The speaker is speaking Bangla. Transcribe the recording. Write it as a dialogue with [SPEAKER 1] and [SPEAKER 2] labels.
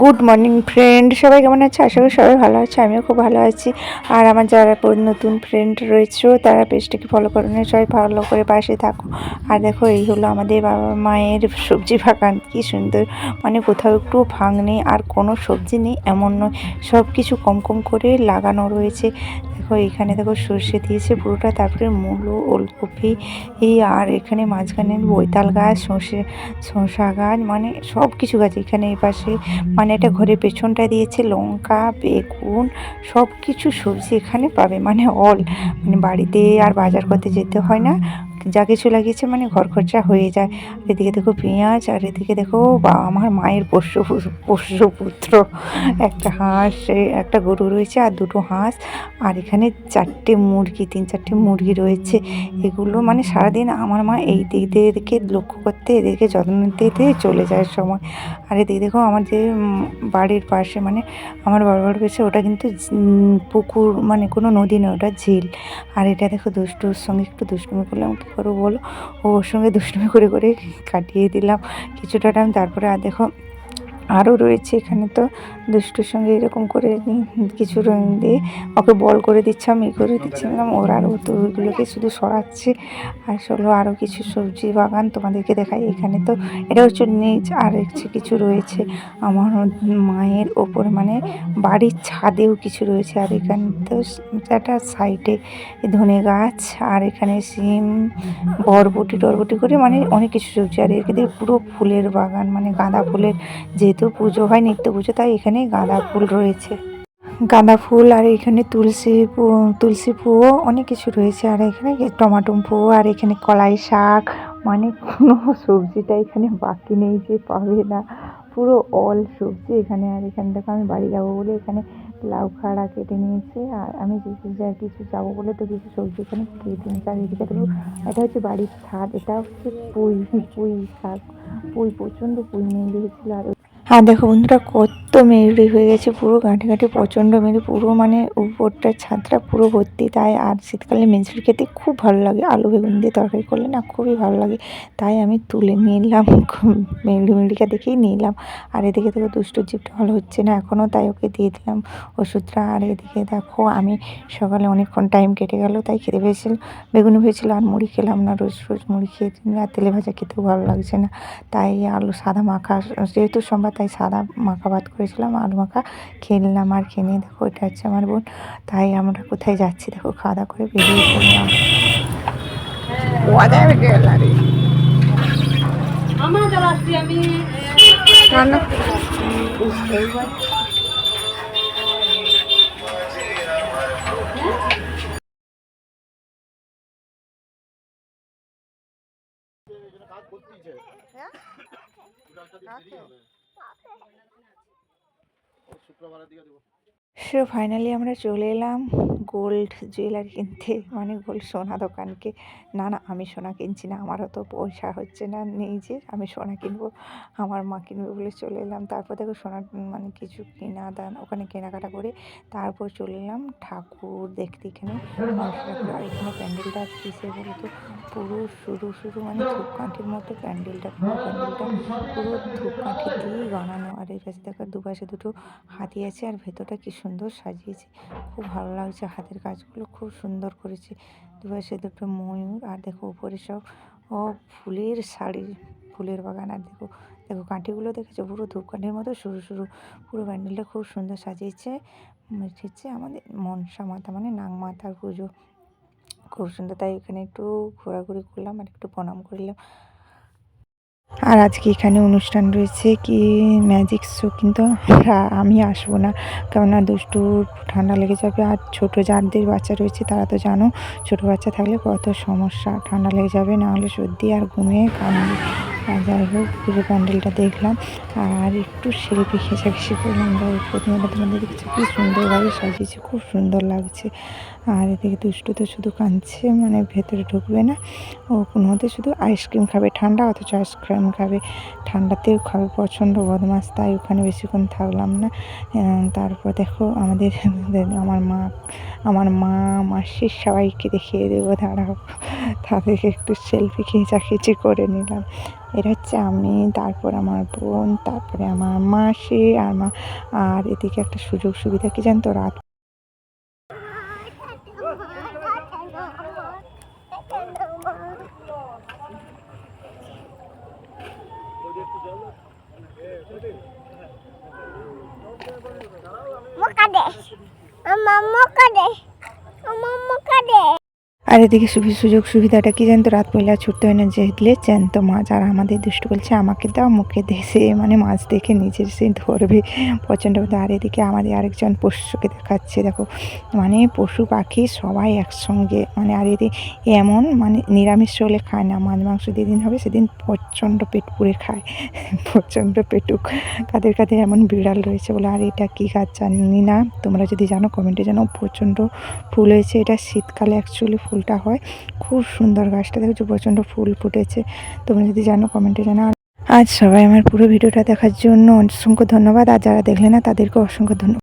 [SPEAKER 1] গুড মর্নিং ফ্রেন্ড সবাই কেমন আছে? আশা করি সবাই ভালো আছে, আমিও খুব ভালো আছি। আর আমার যারা নতুন ফ্রেন্ড রয়েছে, তারা পেজটাকে ফলো করে নিয়ে সবাই ভালো করে পাশে থাকো। আর দেখো, এই হলো আমাদের বাবা মায়ের সবজি বাগান, কি সুন্দর। মানে কোথাও একটু ভাঙ নেই, আর কোনো সবজি নেই, এমন নয়। সব কিছু কম কম করে লাগানো রয়েছে। দেখো, এখানে দেখো সর্ষে দিয়েছে পুরোটা, তারপরে মূলো, ওলকপি, এই আর এখানে মাঝখানে বৈতাল গাছ, সর্ষে শসা গাছ মানে সব কিছু গাছ এখানে এই পাশে। মানে এটা ঘরের পেছনটা দিয়েছে, লঙ্কা, বেগুন সব কিছু সবজি এখানে পাবে মানে অল মানে বাড়িতে আর বাজার করতে যেতে হয় না। যা কিছু লাগিয়েছে মানে ঘর খরচা হয়ে যায়। এদিকে দেখো পেঁয়াজ, আর এদিকে দেখো বা, আমার মায়ের পোষ্য পোষ্যপুত্র একটা হাঁস একটা গরু রয়েছে আর দুটো হাঁস। আর এখানে চারটে মুরগি, তিন চারটে মুরগি রয়েছে। এগুলো মানে সারাদিন আমার মা এই দিক দিয়ে লক্ষ্য করতে, এদেরকে যত্ন নিতে চলে যায় সময়। আর এদিকে দেখো আমার যে বাড়ির পাশে মানে আমার বাড়ির পাশে ওটা কিন্তু পুকুর মানে কোনো নদী নয়, ওটা ঝিল। আর এটা দেখো দুষ্টুর সঙ্গে একটু দুষ্টুমি করলাম। করব বলো ওর সঙ্গে দুষ্টুমি করে করে কাটিয়ে দিলাম। কিছুটা টাইম তারপরে আর দেখো আরও রয়েছে এখানে তো দুষ্টুর সঙ্গে এরকম করে কিছু রং দিয়ে ওকে বল করে দিচ্ছিলাম ই করে দিচ্ছিলাম ওর আরও তো ওইগুলোকে শুধু সরাচ্ছে। আর চলো আরও কিছু সবজি বাগান তোমাদেরকে দেখাই। এখানে তো এটা হচ্ছে নিচ, আর হচ্ছে কিছু রয়েছে। আমার মায়ের ওপর মানে বাড়ির ছাদেও কিছু রয়েছে। আর এখানে তো একটা সাইডে ধনে গাছ, আর এখানে সিম, বরবটি টরবটি করে মানে অনেক কিছু সবজি। আর এখানে পুরো ফুলের বাগান মানে গাঁদা ফুলের যেহেতু পুজো হয়, নিত্য পুজো, তাই এখানে গাঁদা ফুল রয়েছে। গাঁদা ফুল আর এখানে তুলসী তুলসী ফুলও অনেক কিছু রয়েছে। আর এখানে টমাটো ফুল আর এখানে কলাই শাক মানে কোনো সবজিটা এখানে বাকি নেই যে পাবে না। পুরো অল সবজি এখানে। আর এখান থেকে আমি বাড়ি যাব বলে এখানে লাউ খাড়া কেটে নিয়েছি। আর আমি কিছু কিছু যাব বলে তো কিছু সবজি এখানে কেটে নিয়েছি। আর এটা হচ্ছে বাড়ির ছাদ, এটা হচ্ছে পুঁই পুঁই শাক, পুঁই, প্রচণ্ড পুঁই নিয়ে দিয়েছিল আর আর দেখো বন্ধুরা কত মেরুরি হয়ে গেছে পুরো গাঁটে গাঁটে প্রচণ্ড মেরু, পুরো মানে উপরটা ছাদটা পুরো ভর্তি। তাই আর শীতকালে মেঝুরি খেতে খুব ভালো লাগে। আলু বেগুন দিয়ে তরকারি করলে না খুবই ভালো লাগে। তাই আমি তুলে নিলাম মেরুরি মেরুরিকা দেখেই নিলাম আর এদিকে দেখো দুষ্টুর জিপটা ভালো হচ্ছে না এখনও তাই ওকে দিয়ে দিলাম ওষুধটা। আর এদিকে দেখো আমি সকালে অনেকক্ষণ টাইম কেটে গেল, তাই খেতে পেয়েছিল বেগুনি হয়েছিল আর মুড়ি খেলাম না রোজ রোজ মুড়ি খেয়ে আর তেলে ভাজা খেতেও ভালো লাগছে না। তাই আলু সাদা মাখা, যেহেতু সোমবার তাই সাদা মাখা ভাত করেছিলাম আলু মাখা খেয়ে নিলাম আর খেয়ে নিয়ে দেখো এটা হচ্ছে আমার বোন। তাই আমরা কোথায় যাচ্ছি দেখো, খাওয়া দাওয়া করে বেরিয়ে পড়লাম।
[SPEAKER 2] আমার দিকে আমি
[SPEAKER 1] সে ফাইনালি আমরা চলে এলাম গোল্ড জুয়েলারি কিনতে। মানে গোল্ড সোনা দোকানকে। না না, আমি সোনা কিনছি না, আমারও তো পয়সা হচ্ছে না নেই যে আমি সোনা কিনবো, আমার মা কিনবে বলে চলে এলাম। তারপর দেখো সোনার মানে কিছু কেনা দান ওখানে কেনাকাটা করে তারপর চলে এলাম ঠাকুর দেখতে। এখানে এখানে প্যান্ডেলটা কিসে বলতো পুরো শুরু শুরু মানে ধূপকাঠির মতো প্যান্ডেলটা প্যান্ডেলটা। পুরো ধূপকাঠি দিয়েই বানানো। আর এই কাছে দেখো দুপাশে দুটো হাতি আছে, আর ভেতরটা কি সুন্দর সাজিয়েছে। খুব ভালো লাগছে, হাতের কাজগুলো খুব সুন্দর করেছে। দুপাশে দুটো ময়ূর আর দেখো উপরে সব, ও ফুলের শাড়ি, ফুলের বাগান আর দেখো দেখো কাঠিগুলো দেখেছ? পুরো ধূপকাঠির মতো সরু সরু পুরো প্যান্ডেলটা খুব সুন্দর সাজিয়েছে। হচ্ছে আমাদের মনসা মাতা মানে নাং মাতার পুজো। খুব সুন্দর, তাই এখানে একটু ঘোরাঘুরি করলাম আর একটু প্রণাম করলাম। আর আজকে এখানে অনুষ্ঠান রয়েছে কি ম্যাজিক শো কিন্তু আমি আসব না। কেননা দুষ্টু ঠান্ডা লেগে যাবে আর ছোটো যাদের বাচ্চা রয়েছে তারা তো জানো, ছোটো বাচ্চা থাকলে কত সমস্যা, ঠান্ডা লেগে যাবে, না হলে সর্দি আর ঘুমে আর যাই হোক, পুরো প্যান্ডেলটা দেখলাম। আর একটু সেলফি ঘেঁষাঘেঁষি করলাম। যাই হোক, প্রতিমাটা তোমাদের দেখছি, কি সুন্দরভাবে সাজিয়েছে, খুব সুন্দর লাগছে। আর এদিকে দুষ্টু তো শুধু কাঁদছে মানে ভেতরে ঢুকবে না। ও কোনো মতে শুধু আইসক্রিম খাবে, ঠান্ডা, অথচ আইসক্রিম খাবে। ঠান্ডাতেও খাবে, প্রচণ্ড বদমাস তাই ওখানে বেশিক্ষণ থাকলাম না। তারপর দেখো আমাদের আমার মা আমার মা, মাসির সবাইকে দেখিয়ে দেবো, দাঁড়াও। তাদেরকে একটু সেলফি খিচাখিচি করে নিলাম। এটা হচ্ছে আমি, তারপর আমার বোন, তারপরে আমার মাসি, আর মা, আর এদিকে একটা সুযোগ সুবিধা, কি জানতো, রাত
[SPEAKER 3] deh. Mama muka deh. Mama muka deh.
[SPEAKER 1] আর এদিকে সুযোগ সুবিধাটা কি জানতো? রাত পয়লা ছুটতে হয় না। যে দিলে জ্যান্ত মাছ আর আমাদের দুষ্টু বলছে আমাকে দাও, মুখে দেশে মানে মাছ দেখে নিজের সে ধরবে প্রচণ্ড। আর এদিকে আমাদের আরেকজন পশুকে দেখাচ্ছে, দেখো। মানে পশু পাখি সবাই একসঙ্গে মানে আর এদিকে এমন মানে নিরামিষ হলে খায় না। মাছ, মাংস যেদিন হবে সেদিন প্রচণ্ড পেট পুড়ে খায়। প্রচণ্ড পেটুক কাদের কাদের এমন বিড়াল রয়েছে বলে। আর এটা কী গাছ জানি না। তোমরা যদি জানো, কমেন্টে জানো প্রচণ্ড ফুল হয়েছে। এটা শীতকালে অ্যাকচুয়ালি ফুলটা হয়। খুব সুন্দর গাছটা। দেখেছ, প্রচণ্ড ফুল ফুটেছে। তোমরা যদি জানো, কমেন্টে জানো আজ সবাই আমার পুরো ভিডিওটা দেখার জন্য অসংখ্য ধন্যবাদ। আর যারা দেখলে না তাদেরকে অসংখ্য ধন্যবাদ।